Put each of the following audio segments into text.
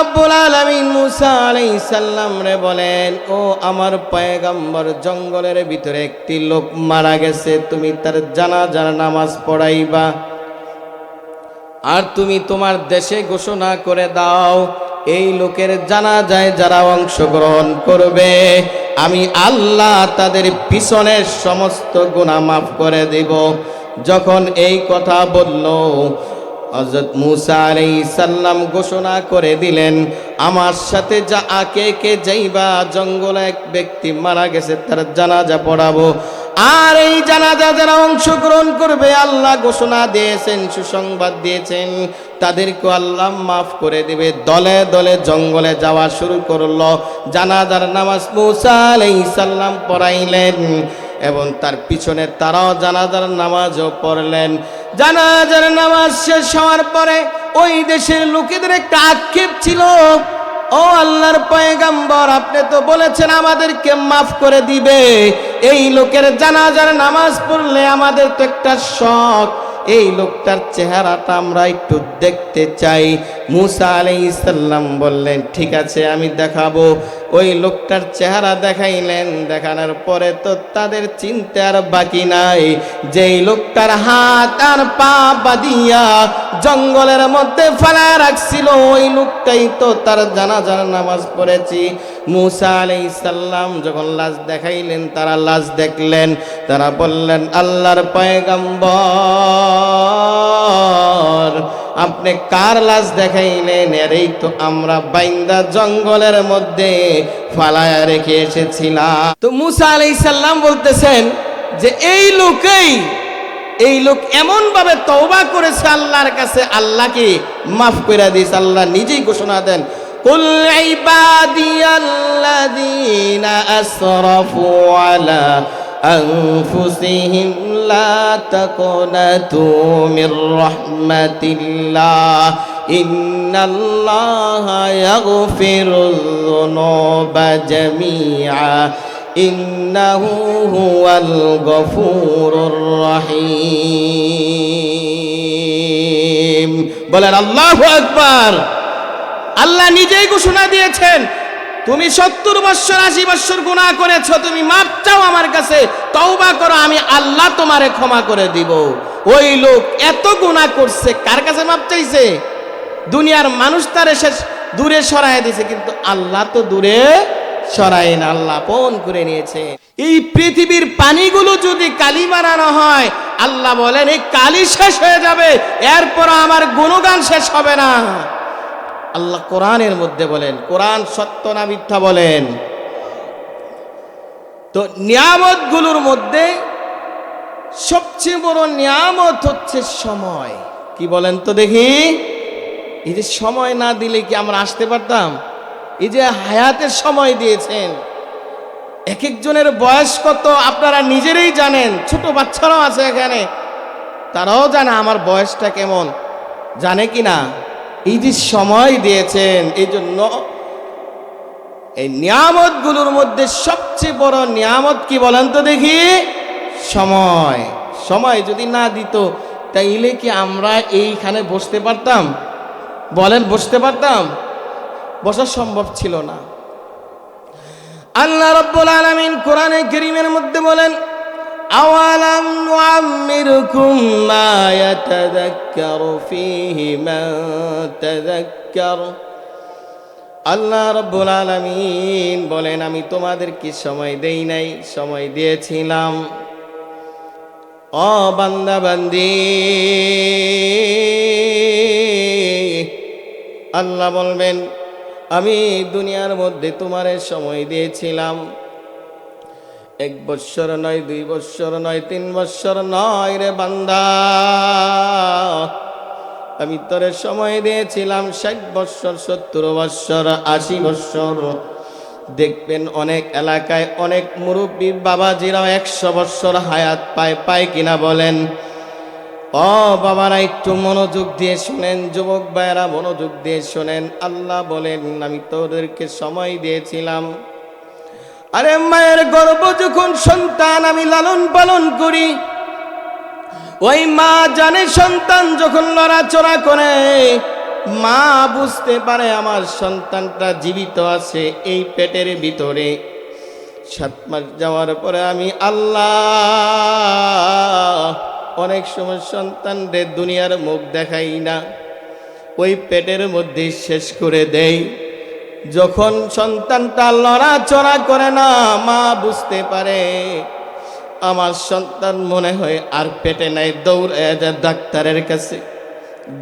রব্বুল আলামিন মুসা আলাইহিস সালাম রে বলেন, ও আমার পয়গম্বর, জঙ্গলের ভিতরে একটি লোক মারা গেছে, তুমি তার জানাজার নামাজ পড়াইবা। আর তুমি তোমার দেশে ঘোষণা করে দাও, এই লোকের জানা যায় যারা অংশগ্রহণ করবে, আমি আল্লাহ তাদের পিছনের সমস্ত গুণা মাফ করে দেব। যখন এই কথা বলল হজরত মুসা আলাই সাল্লাম ঘোষণা করে দিলেন, আমার সাথে যা আকে কে যাইবা জঙ্গলে এক ব্যক্তি মারা গেছে, তার জানাজা পড়াবো। আর এই জানাজা যারা অংশগ্রহণ করবে, আল্লাহ ঘোষণা দিয়েছেন, সুসংবাদ দিয়েছেন। তাদেরকে আল্লাহ মাফ করে দিবে। দলে দলে জঙ্গলে যাওয়া শুরু করল। জানাজার নামাজ মুসা আলাইহিস সাল্লাম পড়াইলেন এবং তার পিছনে তারাও জানাজার নামাজও পড়লেন। জানাজার নামাজ শেষ হওয়ার পরে ওই দেশের লোকেদের একটা আক্ষেপ ছিল। ও আল্লাহর পয়গাম্বর, আপনি তো বলেছেন আমাদেরকে মাফ করে দিবে। এই লোকের জানাজার নামাজ পড়লে আমাদের তো একটা শখ। এই লোকটার চেহারাটা আমরা একটু দেখতে চাই। মুসা আলাইহিস সালাম বললেন, ঠিক আছে, আমি দেখাবো। ওই লোকটার চেহারা দেখাইলেন। দেখানোর পরে তো তাদের চিন্তা আর বাকি নাই। যেই লোকটার হাত আর পা বাদিয়া জঙ্গলের মধ্যে ফেলা রাখছিল, ওই লোকটাই তো তার জানাজার নামাজ পড়েছি। মুসা আলাইহিস সালাম যখন লাশ দেখাইলেন, তারা লাশ দেখলেন। তারা বললেন, আল্লাহর পয়গম্বর আপনি কার লাশ দেখাইলেন এরই তো আমরা বাইন্দা জঙ্গলের মধ্যে ফালায়া রেখে এসেছিলাম তো মুসা আলাইহিস সালাম বলতেছেন যে এই লোকেই এই লোক এমন ভাবে তওবা করেছে আল্লাহর কাছে আল্লাহকে মাফ করে দিয়েছে আল্লাহ নিজেই ঘোষণা দেন قل عبادي الذين أسرفوا على أنفسهم لا تقنطوا من رحمة الله إن الله يغفر الذنوب جميعا إنه هو الغفور الرحيم বলেন আল্লাহু আকবার আল্লাহ নিজেই ঘোষণা দিয়েছেন তুমি সত্তর বৎসর, আশি বৎসর গুণা করেছ, তুমি মাপ চাও আমার কাছে, তওবা করো, আমি আল্লাহ তোমারে ক্ষমা করে দিব। ওই লোক এত গুণা করছে, কার কাছে মাপ চাইছে? দুনিয়ার মানুষ তার এসে দূরে সরায় দিছে, কিন্তু আল্লাহ তো দূরে সরাই না, আল্লাহ আপন করে নিয়েছে। এই পৃথিবীর পানিগুলো যদি কালি বানানো হয়, আল্লাহ বলেন, এই কালি শেষ হয়ে যাবে এরপর আমার গুণগান শেষ হবে না। আল্লাহ কোরআনের মধ্যে বলেন, কোরআন সত্য না মিথ্যা বলেন। তো নিয়ামতগুলোর মধ্যে সবচেয়ে বড় নিয়ামত হচ্ছে সময়। কি বলেন তো দেখি? এই যে সময় না দিলে কি আমরা আসতে পারতাম? এই যে হায়াতের সময় দিয়েছেন এক একজনের বয়স কত আপনারা নিজেরাই জানেন, ছোট বাচ্চারাও আছে এখানে, তারাও জানে আমার বয়সটা কেমন, জানে কি না এই যে সময় দিয়েছেন, এই জন্য এই নিয়ামতগুলোর মধ্যে সবচেয়ে বড় নিয়ামত কি বলেন তো দেখি? সময়। সময় যদি না দিত, তাইলে কি আমরা এইখানে বসতে পারতাম? বলেন, বসতে পারতাম? বসা সম্ভব ছিল না। আল্লাহ রব্বুল আলামিন কোরআনে করিমের মধ্যে বলেন أولم نعمركم ما يتذكر فيه من تذكر আল্লাহ রব্বুল আলামিন বলেন আমি তোমাদেরকে সময় দেই নাই সময় দিয়েছিলাম ও বান্দা বান্দি আল্লাহ বলবেন আমি দুনিয়ার মধ্যে তোমারে সময় দিয়েছিলাম এক বৎসর নয়, দুই বৎসর নয়, তিন বৎসর নয় রে বান্দা। আমি তোরে সময় দিয়েছিলাম ষাট বৎসর, সত্তর বৎসর, আশি বৎসর। দেখবেন অনেক এলাকায় অনেক মুরব্বী বাবাজিরাও একশো বৎসর হায়াত পায় পায় কিনা বলেন। ও বাবারা, একটু মনোযোগ দিয়ে শোনেন, যুবক ভাইয়েরা মনোযোগ দিয়ে শোনেন। আল্লাহ বলেন, আমি তোদেরকে সময় দিয়েছিলাম আরে মায়ের গর্ব যখন সন্তান আমি লালন পালন করি, ওই মা জানে সন্তান যখন লড়াচড়া করে, মা বুঝতে পারে আমার সন্তানটা জীবিত আছে এই পেটের ভিতরে। সাত মাস যাওয়ার পরে আমি আল্লাহ, অনেক সময় সন্তানদের দুনিয়ার মুখ দেখাই না, ওই পেটের মধ্যে শেষ করে দেই। যখন সন্তানটা লড়াচড়া করে না, মা বুঝতে পারে, আমার সন্তান মনে হয় আর পেটে নাই, দৌড়ে ডাক্তারের কাছে,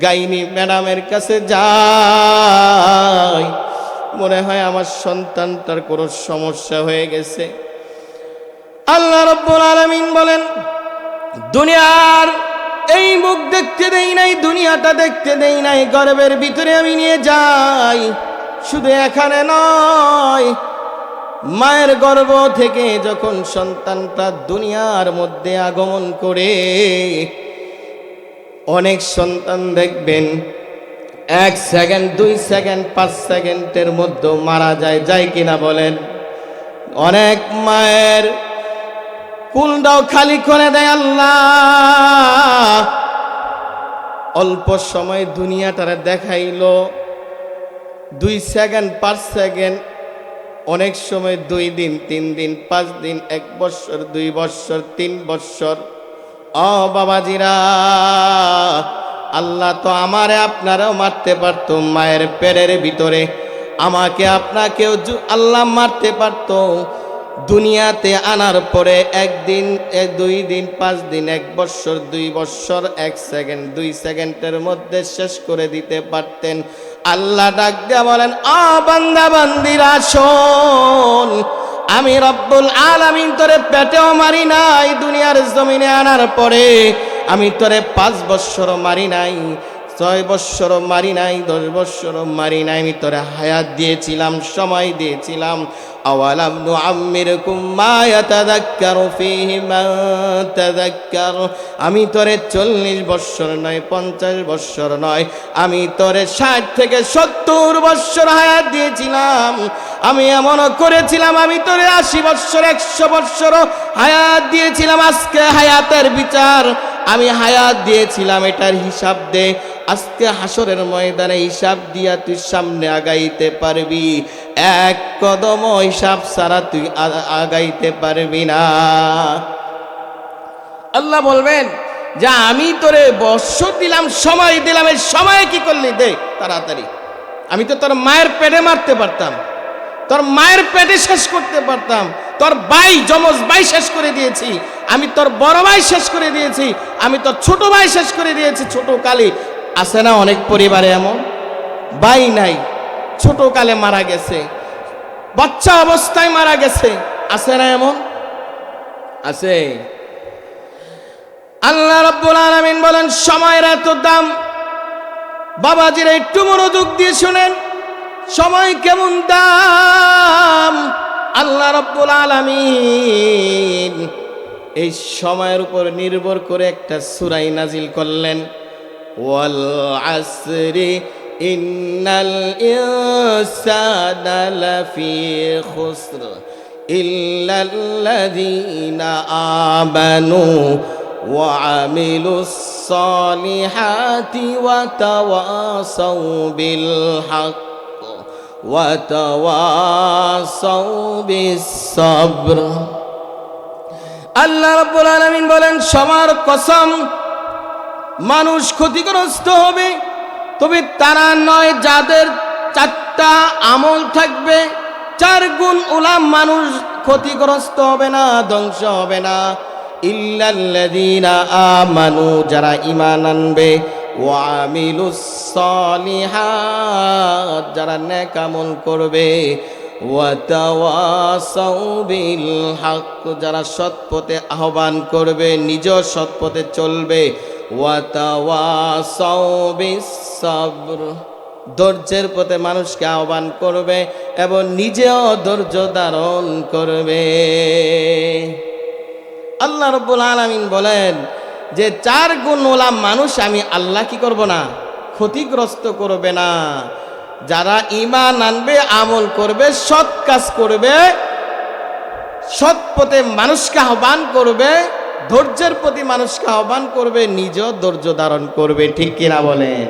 গাইনি ম্যাডামের কাছে যায় মনে হয় আমার সন্তানটার কোনো সমস্যা হয়ে গেছে। আল্লাহ রব্বুল আলামিন বলেন, দুনিয়ার এই মুখ দেখতে দেই নাই, দুনিয়াটা দেখতে দেই নাই, গর্বের ভিতরে আমি নিয়ে যাই। শুধু এখানে নয়, মায়ের গর্ভ থেকে যখন সন্তানটা দুনিয়ার মধ্যে আগমন করে, অনেক সন্তান দেখবেন, এক সেকেন্ড, দুই সেকেন্ড, পাঁচ সেকেন্ডের মধ্যে মারা যায় যায় কিনা বলেন? অনেক মায়ের কুলটাও খালি করে দেয় আল্লাহ। অল্প সময় দুনিয়াটারে দেখাইলো দুই সেকেন্ড, পাঁচ সেকেন্ড, অনেক সময় দুই দিন, তিন দিন, পাঁচ দিন, এক বৎসর দুই বৎসর তিন বৎসর ও বাবাজিরা, আল্লাহ তো আমারে, আপনারাও মারতে পারতো মায়ের পেটের ভিতরে। আমাকে আপনাকেও আল্লাহ মারতে পারতো। দুনিয়াতে আনার পরে একদিন দুই দিন, পাঁচ দিন, এক বৎসর দুই বৎসর এক সেকেন্ড, দুই সেকেন্ডের মধ্যে শেষ করে দিতে পারতেন। আল্লাহ ডাক দিয়া বলেন, আ বান্দা, বান্দিরা, শোন, আমি রব্বুল আলামিন তোরে পেটেও মারি নাই, দুনিয়ার জমিনে আনার পরে আমি তোরে পাঁচ বৎসর মারি নাই, ছয় বৎসর মারি নাই, দশ বৎসর মারি নাই, আমি তোরে হায়াত দিয়েছিলাম, সময় দিয়েছিলাম আওয়ালাম নুআম্মিরকুম মা ইয়াতাযাক্কারু ফীহি মান তাযাক্কার। আমি তোরে চল্লিশ বৎসর নয়, পঞ্চাশ বৎসর নয়, আমি তোরে ষাট থেকে সত্তর বৎসর হায়াত দিয়েছিলাম। আমি এমনও করেছিলাম, আমি তোরে আশি বৎসর, একশো বৎসর হায়াত দিয়েছিলাম, আজকে হায়াতের বিচার। আমি হায়াত দিয়েছিলাম, এটার হিসাব দে। আজকে হাসরের ময়দানে হিসাব দিয়া তুই সামনে আগাইতে পারবি। এক কদম হিসাব ছাড়া তুই আগাইতে পারবি না। আল্লাহ বলবেন, যা আমি তোরে বর্ষ দিলাম, সময় দিলাম, এই সময় কি করলি? দে তাড়াতাড়ি। আমি তো তোর মায়ের পেটে মারতে পারতাম, তোর মায়ের পেটে শেষ করতে পারতাম, তোর ভাই যমজ ভাই শেষ করে দিয়েছি, আমি তোর বড় ভাই শেষ করে দিয়েছি, আমি তোর ছোট ভাই শেষ করে দিয়েছি, ছোট কালে। আছে না অনেক পরিবারে এমন? ভাই নাই। ছোট কালে মারা গেছে। বাচ্চা অবস্থায় মারা গেছে। আছে না এমন? আছে। আল্লাহ রাব্বুল আলামিন বলেন, সময়ের এত দাম। বাবাজিরা একটু মনোযোগ দিয়ে শুনেন, সময় কেমন দাম? আল্লাহ রাব্বুল আলামিন এই সময়ের উপর নির্ভর করে একটা সুরাই নাজিল করলেন। ওয়াল আসরি ইন্নাল ইনসানা লাফি খুসর ইল্লাল্লাযীনা আমানু وعملوا الصالحات وتواصوا بالحق وتواصوا بالصبر আল্লাহ রাব্বুল আলামিন বলেন সবার কসম মানুষ ক্ষতিগ্রস্ত হবে তবে তারা নয় যাদের চারটা আমল থাকবে, চার গুণ উলাম মানুষ ক্ষতিগ্রস্ত হবে না, ধ্বংস হবে না। ইল্লাল্লাযীনা আমানু, যারা ঈমান আনবে ওয়ামিলুস সলিহাত, যারা নেক করবে ওয়াতাওয়াসাউ বিল হক, যারা সৎ পথে আহ্বান করবে, নিজ সৎ পথে চলবে ধৈর্যের পথে মানুষকে আহ্বান করবে এবং নিজেও ধৈর্য ধারণ করবে। আল্লাহ রব্বুল আলামিন বলেন যে চার গুণ ওলা মানুষ আমি আল্লাহ কি করব না? ক্ষতিগ্রস্ত করবে না। যারা ইমান আনবে, আমল করবে, সৎ কাজ করবে, সৎ পথে মানুষকে আহ্বান করবে ধৈর্যের প্রতি মানুষকে আহ্বান করবে নিজ ধৈর্য ধারণ করবে ঠিক কিনা বলেন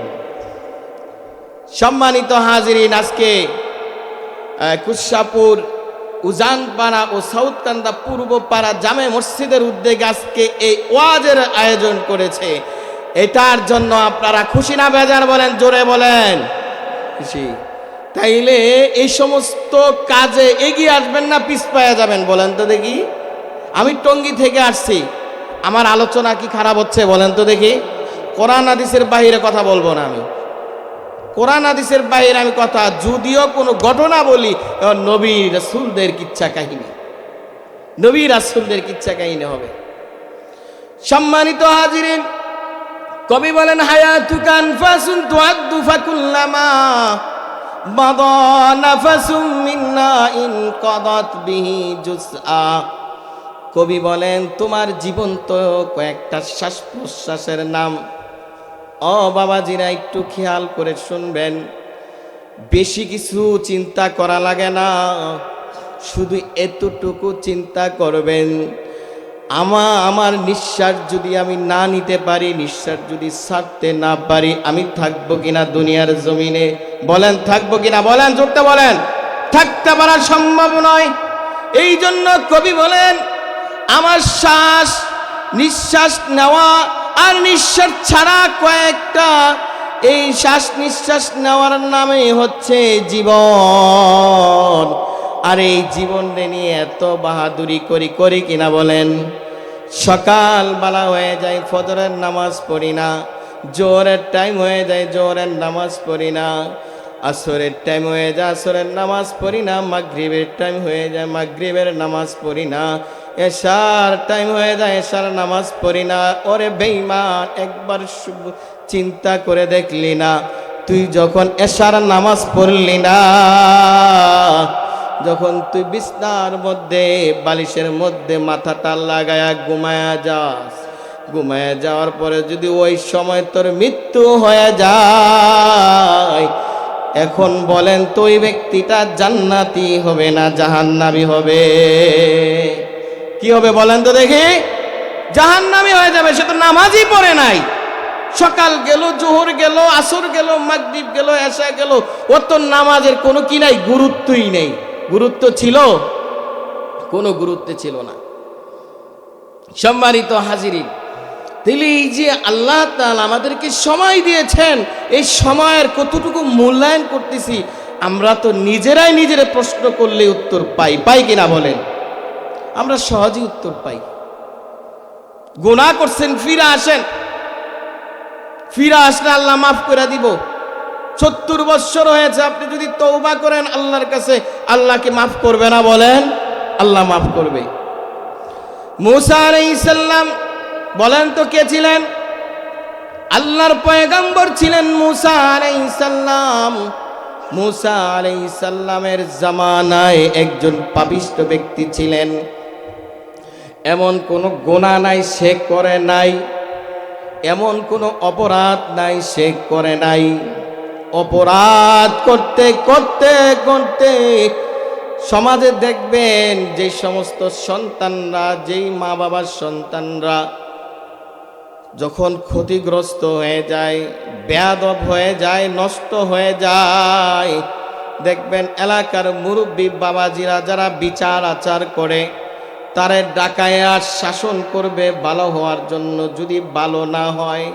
সম্মানিত হাজিরিন আজকে আহ, কুশাপুর উজানপাড়া ও সাউথকান্দা পূর্বপাড়া জামে মসজিদের উদ্যোগে আজকে এই ওয়াজের আয়োজন করেছে। এটার জন্য আপনারা খুশি না বেজার বলেন? জোরে বলেন। খুশি। তাইলে এই সমস্ত কাজে এগিয়ে আসবেন না পিছ পাওয়া যাবেন বলেন তো দেখি। আমি টঙ্গী থেকে আসছি। আমার আলোচনা কি খারাপ হচ্ছে বলেন তো দেখি। কোরআন হাদিসের বাইরে কথা বলব না আমি। কোরআন হাদিসের বাইরে আমি কথা, যদিও কোনো ঘটনা বলি নবী রাসূলদের কিচ্ছা কাহিনী। নবী রাসূলদের কিচ্ছা কাহিনী হবে। সম্মানিত হাজিরিন, কবি বলেন হায়াতুকান কবি বলেন, তোমার জীবন তো কয়েকটা শ্বাস প্রশ্বাসের নাম। ও বাবাজিরা, একটু খেয়াল করে শুনবেন। বেশি কিছু চিন্তা করা লাগে না। শুধু এতটুকু চিন্তা করবেন। আমা, আমার নিঃশ্বাস যদি আমি না নিতে পারি, নিঃশ্বাস যদি ছাড়তে না পারি, আমি থাকব কিনা দুনিয়ার জমিনে? বলেন, থাকব কিনা? বলেন জোরতে বলেন। থাকতে পারা সম্ভব নয়। এই জন্য কবি বলেন আমার শ্বাস, নিঃশ্বাস নেওয়া আর নিঃশ্বাস ছাড়া কয়েকটা, এই শ্বাস নিঃশ্বাস নেওয়ার নামে হচ্ছে জীবন। আর এই জীবন নিয়ে এত বাহাদুরি করি করি কিনা বলেন? সকাল বেলা হয়ে যায়, ফজরের নামাজ পড়ি না। জোরের টাইম হয়ে যায়, জোরের নামাজ পড়ি না। আসরের টাইম হয়ে যায়, আসরের নামাজ পড়ি না। মাগরিবের টাইম হয়ে যায়, মাগরিবের নামাজ পড়ি না। এশার টাইম হয়ে যায়, এশার নামাজ পড়ি না। ওরে বেইমান একবার চিন্তা করে দেখলি না। তুই যখন এশার নামাজ পড়লি না, যখন তুই বিছনার মধ্যে, বালিশের মধ্যে মাথাটা লাগায়া ঘুমায়া যাস, ঘুমায়া যাওয়ার পরে যদি ওই সময় তোর মৃত্যু হয়ে যায়, এখন বলেন তো ওই ব্যক্তিটা জান্নাতি হবে না জাহান্নাবি হবে? কি হবে বলেন তো দেখি? জাহান্নামি হয়ে যাবে, সে তো নামাজই পড়ে নাই। সকাল গেল, জোহর গেল, আসর গেল, মাগরিব গেল এসা গেল, ওর তো নামাজের কোনো কি নাই, গুরুত্বই নেই। গুরুত্ব ছিল? কোনো গুরুত্ব ছিল না। সম্মানিত হাজিরি তাহলে এই যে আল্লাহ তাল আমাদেরকে সময় দিয়েছেন, এই সময়ের কতটুকু মূল্যায়ন করতেছি, আমরা তো নিজেরাই নিজেরা প্রশ্ন করলে উত্তর পাই। পাই কিনা বলেন? আমরা সহজেই উত্তর পাই। গুনাহ করছেন, ফিরে আসেন। ফিরে আসলে আল্লাহ মাফ করে দিব। সত্তর বৎসর হয়েছে, আপনি যদি তৌবা করেন আল্লাহর কাছে আল্লাহকে মাফ করবে না বলেন? আল্লাহ মাফ করবে। মুসা আলাইসাল্লাম বলেন তো কে ছিলেন? আল্লাহর পয়গম্বর ছিলেন মুসা আলাইসাল্লাম মুসা আলাইসাল্লামের জামানায় একজন পাবিষ্ট ব্যক্তি ছিলেন। এমন কোনো গোনা নাই, সে করে নাই। এমন কোনো অপরাধ নাই, সে করে নাই। অপরাধ করতে করতে করতে সমাজে দেখবেন যে সমস্ত সন্তানরা, যেই মা বাবার সন্তানরা যখন ক্ষতিগ্রস্ত হয়ে যায়, বেয়াদব হয়ে যায়, নষ্ট হয়ে যায়, দেখবেন এলাকার মুরব্বী বাবাজিরা যারা বিচার আচার করে তারে ডাকায় শাসন করবে ভালো হওয়ার জন্য যদি ভালো না হয়।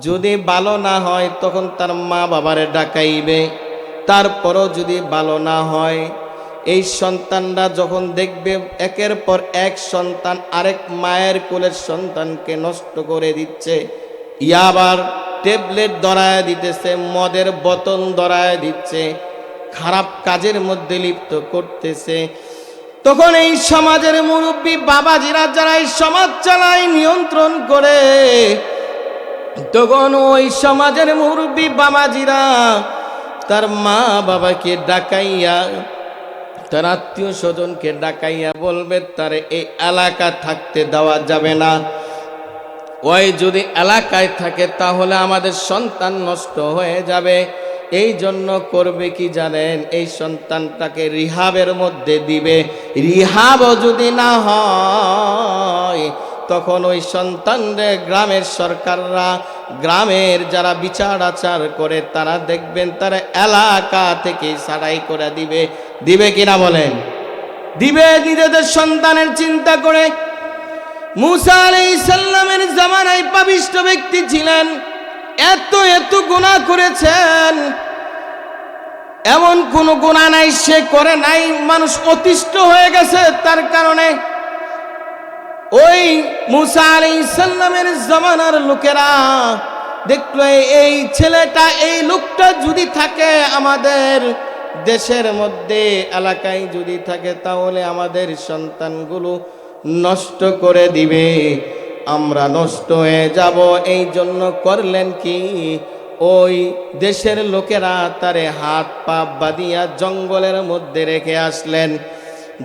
যদি ভালো না হয়, তখন তার মা বাবারে ডাকাইবে। তারপরও যদি ভালো না হয়, এই সন্তানরা যখন দেখবে, একের পর এক সন্তান আরেক মায়ের কোলের সন্তানকে নষ্ট করে দিচ্ছে। ইয়াবার ট্যাবলেট ধরায় দিতেছে, মদের বতন ধরায় দিচ্ছে, খারাপ কাজের মধ্যে লিপ্ত করতেছে। তখন এই সমাজের মুরব্বী বাবাজিরা যারা এই সমাজ চালায়, নিয়ন্ত্রণ করে, তখন ওই সমাজের মুরব্বী বাবাজিরা তার মা বাবাকে ডাকাইয়া, তার আত্মীয় স্বজনকে ডাকাইয়া বলবে, তার এই এলাকা থাকতে দেওয়া যাবে না। ওই যদি এলাকায় থাকে, তাহলে আমাদের সন্তান নষ্ট হয়ে যাবে। এই জন্য করবে কি জানেন? এই সন্তানটাকে রিহাবের মধ্যে দিবে। রিহাবও যদি না হয়, তখন ওই সন্তানদের গ্রামের সরকাররা, গ্রামের যারা বিচার আচার করে, তারা দেখবেন তারা এলাকা থেকে সারাই করে দিবে। দিবে কিনা বলেন? দিবে নিজেদের সন্তানের চিন্তা করে। মুসা আলাইসাল্লামের জামানায় পাবিষ্ট ব্যক্তি ছিলেন। এত এত গুণা করেছেন। এমন কোন গুণা নাই, সে করে নাই। মানুষ অতিষ্ঠ হয়ে গেছে তার কারণে। ওই মুসা আলাইসাল্লামের জামানার লোকেরা দেখল এই ছেলেটা, এই লোকটা যদি থাকে আমাদের দেশের মধ্যে, এলাকায় যদি থাকে, তাহলে আমাদের সন্তানগুলো নষ্ট করে দিবে। আমরা নষ্ট হয়ে যাব এই জন্য করলেন কি? ওই দেশের লোকেরা তারে হাত পা বাঁধিয়া জঙ্গলের মধ্যে রেখে আসলেন।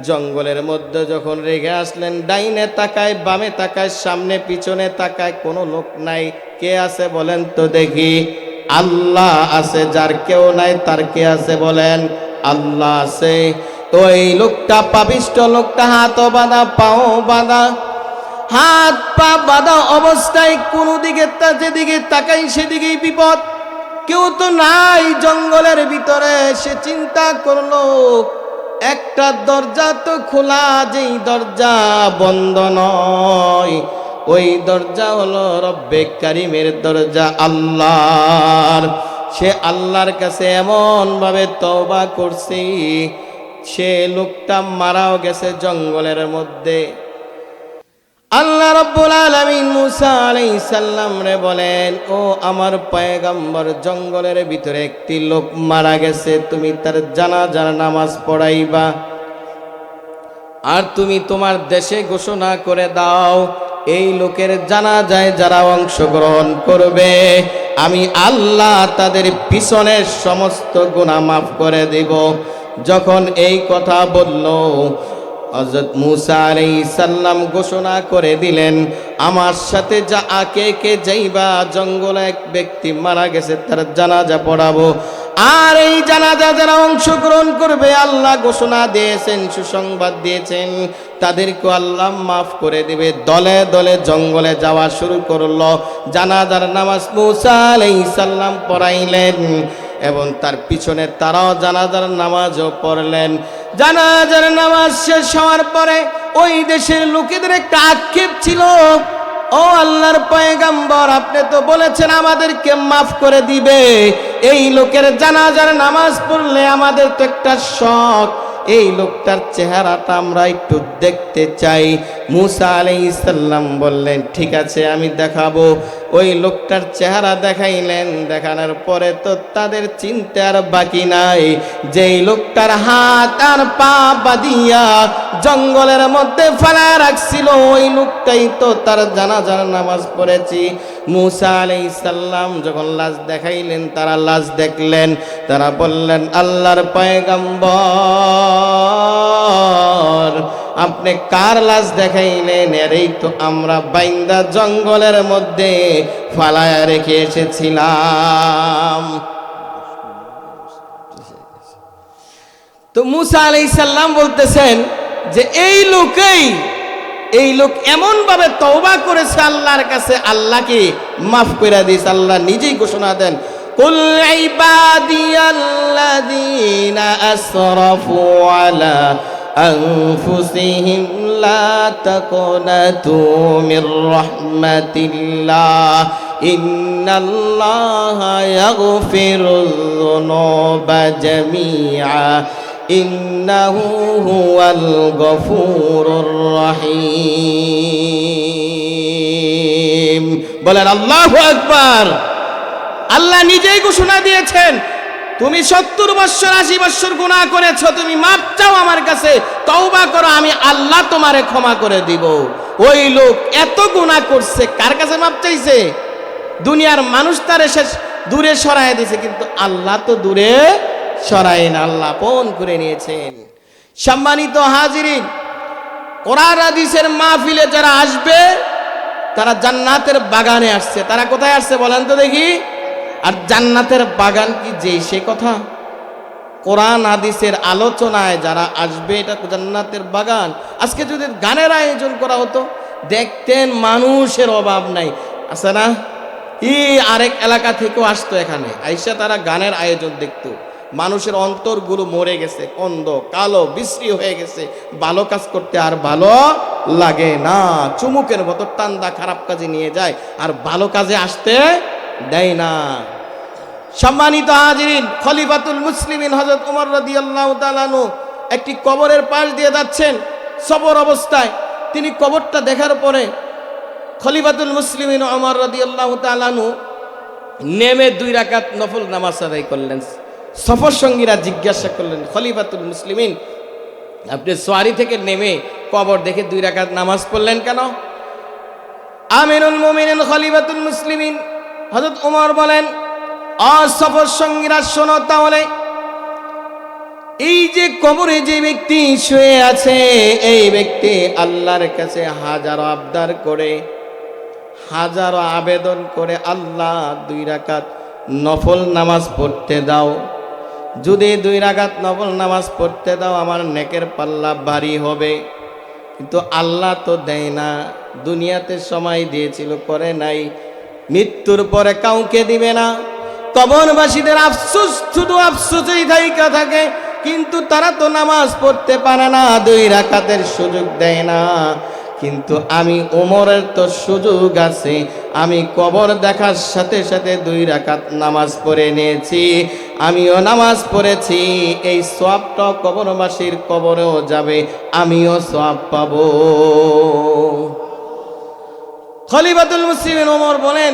জঙ্গলের মধ্যে যখন রেখে আসলেন, ডাইনে তাকায়, বামে তাকায়, সামনে পিছনে তাকায়, কোনো লোক নাই। কে আছে বলেন তো দেখি। আল্লাহ আছে, যার কেউ নাই, তার কে আছে বলেন? আল্লাহ আছে। ওই লোকটা পাপিষ্ট, লোকটা হাত বাঁধা, পাও বাঁধা। হাত পা বাঁধা অবস্থায় কোনো দিকে তা যেদিকে তাকাই সেদিকেই বিপদ। কেউ তো নাই জঙ্গলের ভিতরে, সে চিন্তা করল, একটা দরজা তো খোলা, যেই দরজা বন্ধ নয়। ওই দরজা হলো রব্বে কারিমের দরজা, আল্লাহর। সে আল্লাহর কাছে এমন ভাবে তওবা করছি সে লোকটা মারাও গেছে জঙ্গলের মধ্যে। আল্লাহ রব্বুল আলামিন মুসা আলাইহিস সালাম রে বলেন, ও আমার পয়গম্বর, জঙ্গলের ভিতরে একটি লোক মারা গেছে, তুমি তার জানাজার নামাজ পড়াইবা। আর তুমি তোমার দেশে ঘোষণা করে দাও, এই লোকের জানা যায় যারা অংশগ্রহণ করবে, আমি আল্লাহ তাদের পিছনের সমস্ত গুনাহ মাফ করে দেব। যখন এই কথা বলল হজরত মুসা সাল্লাম ঘোষণা করে দিলেন, আমার সাথে যা আকে কে যাইবা, জঙ্গলে এক ব্যক্তি মারা গেছে, তার জানাজা পড়াবো। আর এই জানাজা যারা অংশগ্রহণ করবে, আল্লাহ ঘোষণা দিয়েছেন, সুসংবাদ দিয়েছেন। তাদেরকে আল্লাহ মাফ করে দিবে। দলে দলে জঙ্গলে যাওয়া শুরু করল। জানাজার নামাজ মুসা সাল্লাম পড়াইলেন। এবং তার পিছনে তারাও জানাজার নামাজও পড়লেন। জানাজার নামাজ শেষ হওয়ার পরে ওই দেশের লোকেদের একটা আক্ষেপ ছিল। ও আল্লাহর পয়গাম্বর, আপনি তো বলেছেন আমাদেরকে মাফ করে দিবে। এই লোকের জানাজার নামাজ পড়লে আমাদের তো একটা শখ। এই লোকটার চেহারাটা আমরা একটু দেখতে চাই। মুসা আলাইসাল্লাম বললেন, ঠিক আছে, আমি দেখাবো। ওই লোকটার চেহারা দেখাইলেন, দেখানোর পরে তো তাদের চিন্তা আর বাকি নাই। যেই লোকটার হাত আর পা বাঁধিয়া জঙ্গলের মধ্যে ফেলা রাখছিল, ওই লোকটাই তো তার জানাজার নামাজ পড়েছি। মুসা আলাইসাল্লাম যখন লাশ দেখাইলেন, তারা লাশ দেখলেন, তারা বললেন, আল্লাহর পয়গম্বর আপনি কার লাশ দেখাইলেন এরই তো আমরা বাইন্দা জঙ্গলের মধ্যে ফালায়া রেখে এসেছিলাম তো মুসা আলাইসাল্লাম বলতেছেন যে এই লোকেই এই লোক এমন ভাবে তওবা করেছে আল্লাহর কাছে আল্লাহকে মাফ করে দিয়েছে আল্লাহ নিজেই ঘোষণা দেন قل عبادي الذين أسرفوا على أنفسهم لا تقنطوا من رحمة الله إن الله يغفر الذنوب جميعا إنه هو الغفور الرحيم বলেন আল্লাহু আকবার আল্লাহ নিজেই ঘোষণা দিয়েছেন তুমি সত্তর বৎসর আশি বৎসর গুণা করেছ, তুমি মাপ চাও আমার কাছে, তওবা করো, আমি আল্লাহ তোমারে ক্ষমা করে দিব। ওই লোক এত গুণা করছে, কার কাছে মাপ চাইছে? দুনিয়ার মানুষ তার এসে দূরে সরাই দিয়েছে কিন্তু আল্লাহ তো দূরে সরাই না, আল্লাহ পন করে নিয়েছেন। সম্মানিত হাজিরিন, কোরআন হাদিসের মাহফিলে যারা আসবে, তারা জান্নাতের বাগানে আসছে। তারা কোথায় আসছে বলেন তো দেখি? আর জান্নাতের বাগান কি যে সে কথা? কোরআন আদিসের আলোচনায় যারা আসবে, এটা জান্নাতের বাগান। আজকে যদি গানের আয়োজন করা হতো, দেখতেন মানুষের অভাব নাই। আছে না? ই আরেক এলাকা থেকেও আসতো এখানে। আইসা তারা গানের আয়োজন দেখতো। মানুষের অন্তরগুলো মরে গেছে অন্ধ কালো, বিশ্রী হয়ে গেছে। ভালো কাজ করতে আর ভালো লাগে না। চুমুকের মতো টান্দা খারাপ কাজে নিয়ে যায়। আর ভালো কাজে আসতে দেয় না। সম্মানিত হাজিরিন, খলিফাতুল মুসলিমিন হজরত উমর রাদিয়াল্লাহু তাআলানু একটি কবরের পাশ দিয়ে যাচ্ছেন সবর অবস্থায়। তিনি কবরটা দেখার পরে খলিফাতুল মুসলিমিন ওমর রাদিয়াল্লাহু তাআলানু নেমে দুই রাকাত নফল নামাজ আদায় করলেন। সফর সঙ্গীরা জিজ্ঞাসা করলেন, খলিফাতুল মুসলিমিন, আপনি সোয়ারি থেকে নেমে কবর দেখে দুই রাকাত নামাজ পড়লেন কেন? আমিনুল মুমিনিন, খলিফাতুল মুসলিমিন হযরত ওমর বলেন অসফর সঙ্গীরা শোনো তাহলে। এই যে কবরে যে ব্যক্তি শুয়ে আছে, এই ব্যক্তি আল্লাহর কাছে হাজারো আবদার করে, হাজারো আবেদন করে আল্লাহ দুই রাকাত নফল নামাজ পড়তে দাও। যদি দুই রাকাত নফল নামাজ পড়তে দাও, আমার নেকের পাল্লা ভারী হবে। কিন্তু আল্লাহ তো দেয় না। দুনিয়াতে সময় দিয়েছিল, করে নাই। মৃত্যুর পরে কাউকে দিবে না। কবরবাসীদের আফসোস, শুধু আফসোসেই থাইকা থাকে, কিন্তু তারা তো নামাজ পড়তে পারে না, দুই রাকাতের সুযোগ দেয় না। কিন্তু আমি ওমরের তো সুযোগ আছে, আমি কবর দেখার সাথে সাথে দুই রাকাত নামাজ পড়ে নিয়েছি, আমিও নামাজ পড়েছি, এই সবটা কবরবাসীর কবরেও যাবে, আমিও সব পাবো। খলিফাতুল মুসলিমিন ওমর বলেন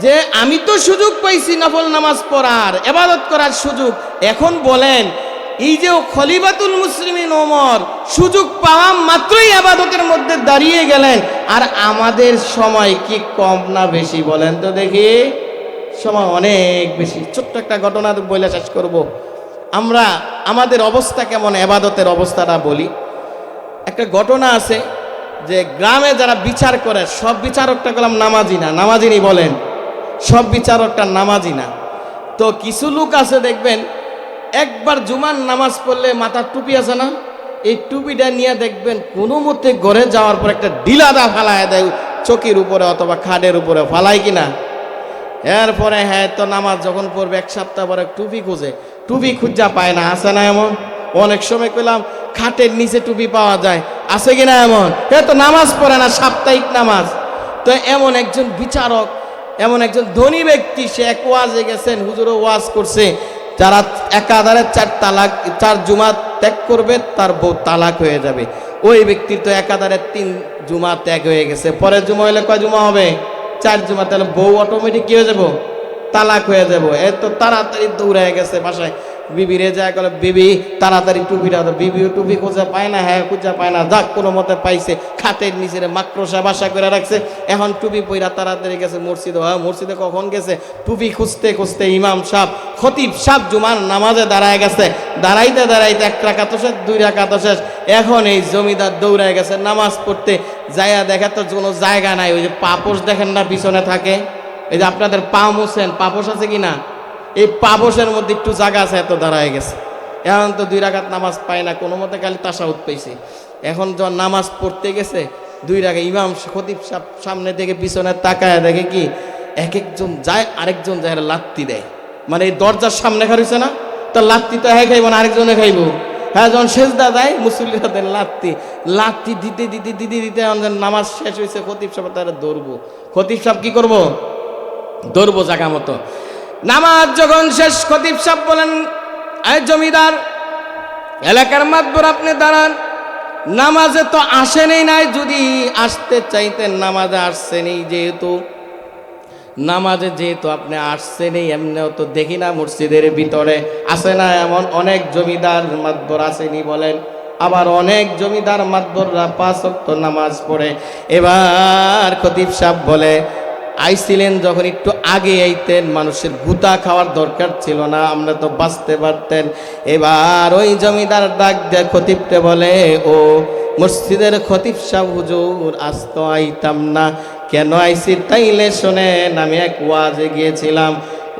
যে, আমি তো সুযোগ পাইছি নফল নামাজ পড়ার, এবাদত করার সুযোগ। এখন বলেন, এই যে খলিবাতুল মুসলিমিন ওমর, সুযোগ পাওয়া মাত্রই আবাদতের মধ্যে দাঁড়িয়ে গেলেন। আর আমাদের সময় কি কম না বেশি বলেন তো দেখি। সময় অনেক বেশি। ছোট্ট একটা ঘটনা বলে শেষ করব। আমরা, আমাদের অবস্থা কেমন? এবাদতের অবস্থাটা বলি। একটা ঘটনা আছে যে গ্রামে যারা বিচার করে, সব বিচারকটা করলাম নামাজি না। নামাজিনি বলেন, সব বিচারকটা নামাজি না। তো কিছু লোক আছে দেখবেন, একবার জুমার নামাজ পড়লে মাথার টুপি আছে না? এই টুপিটা নিয়ে দেখবেন, কোনো মতে ঘরে যাওয়ার পর একটা ডিলাদা ফালায় দেয়, চকির উপরে অথবা খাটের উপরে। ফালায় কিনা এরপরে হ্যাঁ তো নামাজ যখন পড়বে, এক সপ্তাহ পরে টুপি খুঁজে। টুপি খুঁজা পায় না আসে না এমন? অনেক সময় কইলাম, খাটের নিচে টুপি পাওয়া যায়। আছে কিনা এমন? এ তো নামাজ পড়ে না, সাপ্তাহিক নামাজ। তো এমন একজন বিচারক, এমন একজন ধনী ব্যক্তি, সে এক ওয়াজে গেছেন, হুজুরও ওয়াজ করছে। যারা একাধারে চার তালাক, চার জুমা ত্যাগ করবে, তার বউ তালাক হয়ে যাবে। ওই ব্যক্তির তো একাধারে তিন জুমা ত্যাগ হয়ে গেছে। পরের জুমা হলে কয় জুমা হবে? চার জুমা, তাহলে বউ অটোমেটিক কি হয়ে যাব? তালাক হয়ে যাব। এত তাড়াতাড়ি দৌড়ে গেছে বাসায়। বিবি রে যায় করে বিবি, তাড়াতাড়ি টুপিটা বিবিও টুপি খুঁজে পায় না হ্যাঁ খুঁজে পায় না। যাক, কোনো মতে পাইছে। খাটের নিচে মাক্রসা বাসা করে রাখছে। এখন টুপি পইরা তাড়াতাড়ি গেছে মসজিদে। হ্যাঁ মসজিদে কখন গেছে? টুপি খুঁজতে খুঁজতে ইমাম সাহ খতিব সাহ জুমার নামাজে দাঁড়ায় গেছে। দাঁড়াইতে দাঁড়াইতে এক রাখা তো শেষ, দুই রাখা তো শেষ। এখন এই জমিদার দৌড়ায় গেছে নামাজ পড়তে। যাইয়া দেখে তো কোনো জায়গা নাই। ওই যে পাপোশ দেখেন না, পিছনে থাকে। এই যে আপনাদের পা মুছেন, পাপোশ আছে কি না এই পাবসের মধ্যে একটু জায়গা আছে, এত দাঁড়ায় গেছে। এখন তো দুই রাগাত নামাজ পায় না, কোনো মতে খালি তাসাউদ পাইছে। এখন যখন নামাজ পড়তে গেছে, দুই রাগে ইমাম খতিব সাহ সামনে থেকে পিছনে তাকায় দেখে কি এক একজন যায়, আরেকজন যায় লাত্তি দেয়। মানে এই দরজার সামনে খারিছে না, তো লাত্তি তো হ্যাঁ খাইব না, আরেকজনে খাইব। হ্যাঁ যখন শেষদা দেয় মুসল্লিরা লাত্তি। লাত্তি দিতে দিতে দিতে দিতে যখন নামাজ শেষ হয়েছে খতিব সাহেব তারা দৌড়বো। খতিব সাহেব কি করব? দৌড়বো জায়গা মতো। নামাজ যখন শেষ, খতিব সাহেব বলেন, আয় জমিদার, এলাকার মাতবর আপনি দাঁড়ান। নামাজে তো আসেনই নাই, যদি আসতে চাইতেন নামাজে আসছেনই যেহেতু। নামাজে যেহেতু আপনি আসছেনই, এমনিও তো দেখি না মসজিদের ভিতরে। আসে না এমন অনেক জমিদার মাতবর আসেনি বলেন। আবার অনেক জমিদার মাতবররা পাঁচ নামাজ পড়ে। এবার খতিব সাহেব বলে আইছিলেন যখন একটু আগে আইতেন, মানুষের গুতা খাওয়ার দরকার ছিল না, আমরা তো বাঁচতে পারতেন। এবার ওই জমিদার ডাক দেয় খতিবকে বলে, ও মসজিদের খতিব সাহ হুজুর, আজ তো আইতাম না। কেন আইসি তাইলে শোনেন, আমি এক ওয়াজে গিয়েছিলাম।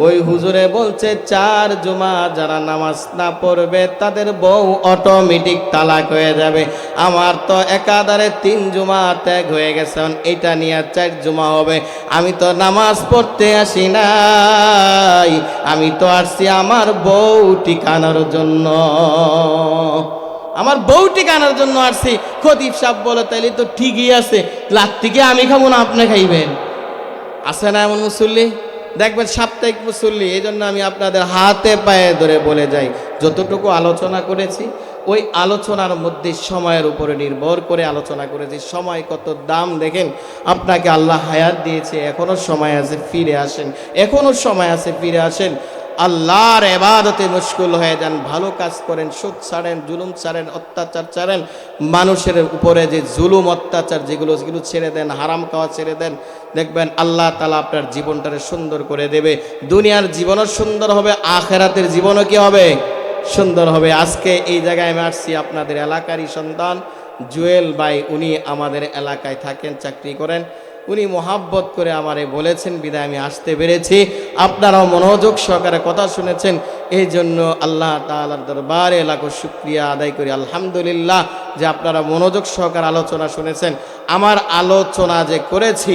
ওই হুজুরে বলছে, চার জুমা যারা নামাজ না পড়বে, তাদের বউ অটোমেটিক তালাক হয়ে যাবে। আমার তো একাধারে তিন জুমা ত্যাগ হয়ে গেছে এটা নিয়ে চার জুমা হবে। আমি তো নামাজ পড়তে আসি নাই, আমি তো আসছি আমার বউ ঠিকানোর জন্য। আমার বউ ঠিকানোর জন্য আসছি। খতিব সাহেব বলে, তাইলে তো ঠিকই আছে, লাত্তিকে আমি খাব না, আপনি খাইবেন। আছে না এমন মুসল্লি? দেখবেন সাপ্তাহিক মুসল্লি এই জন্য আমি আপনাদের হাতে পায়ে ধরে বলে যাই, যতটুকু আলোচনা করেছি, ওই আলোচনার মধ্যে সময়ের উপরে নির্ভর করে আলোচনা করেছি। সময় কত দাম দেখেন, আপনাকে আল্লাহ হায়াত দিয়েছে এখনও সময় আছে, ফিরে আসেন। এখনও সময় আছে, ফিরে আসেন। আল্লাহর এবাদতে মুশকুল হয়ে যান, ভালো কাজ করেন, সুদ ছাড়েন, জুলুম ছাড়েন, অত্যাচার ছাড়েন, মানুষের উপরে যে জুলুম, অত্যাচার যেগুলো, সেগুলো ছেড়ে দেন, হারাম খাওয়া ছেড়ে দেন, দেখবেন আল্লাহ তালা আপনার জীবনটারে সুন্দর করে দেবে। দুনিয়ার জীবনও সুন্দর হবে, আখেরাতের জীবনও কি হবে? সুন্দর হবে। আজকে এই জায়গায় আমি আসছি আপনাদের এলাকারই সন্তান, জুয়েল ভাই, উনি আমাদের এলাকায় থাকেন, চাকরি করেন। উনি মোহাব্বত করে আমারে বলেছেন, বিদায় আমি আসতে পেরেছি। আপনারাও মনোযোগ সহকারে কথা শুনেছেন এই জন্য আল্লাহ তালার দরবারে লাখো শুক্রিয়া আদায় করি। আলহামদুলিল্লাহ যে আপনারা মনোযোগ সহকারে আলোচনা শুনেছেন। আমার আলোচনা যে করেছি,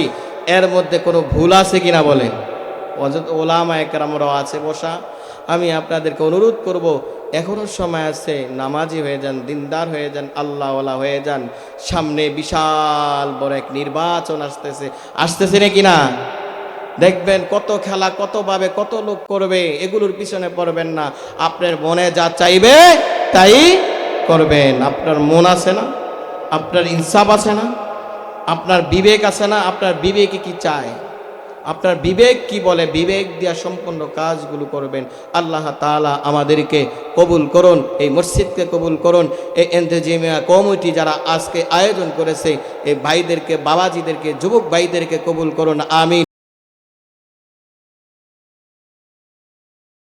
এর মধ্যে কোনো ভুল আছে কিনা বলেন? ওলামা একরামরাও আছে বসা। আমি আপনাদেরকে অনুরোধ করব এখনও সময় আছে, নামাজি হয়ে যান, দিনদার হয়ে যান, আল্লাহওয়ালা হয়ে যান। সামনে বিশাল বড় এক নির্বাচন আসতেছে। আসতেছে নাকি না? দেখবেন কত খেলা কতভাবে কত লোক করবে, এগুলোর পিছনে পড়বেন না। আপনার মনে যা চাইবে, তাই করবেন। আপনার মন আছে না? আপনার ইনসাফ আছে না? আপনার বিবেক আছে না? আপনার বিবেকে কি চায়? আপনার বিবেক কি বলে? বিবেক দিয়া সম্পূর্ণ কাজগুলো করবেন। আল্লাহ তালা আমাদেরকে কবুল করুন, এই মসজিদকে কবুল করুন, এই এন্তেজিমিয়া কমিটি যারা আজকে আয়োজন করেছে, এই ভাইদেরকে, বাবাজিদেরকে, যুবক ভাইদেরকে কবুল করুন। আমি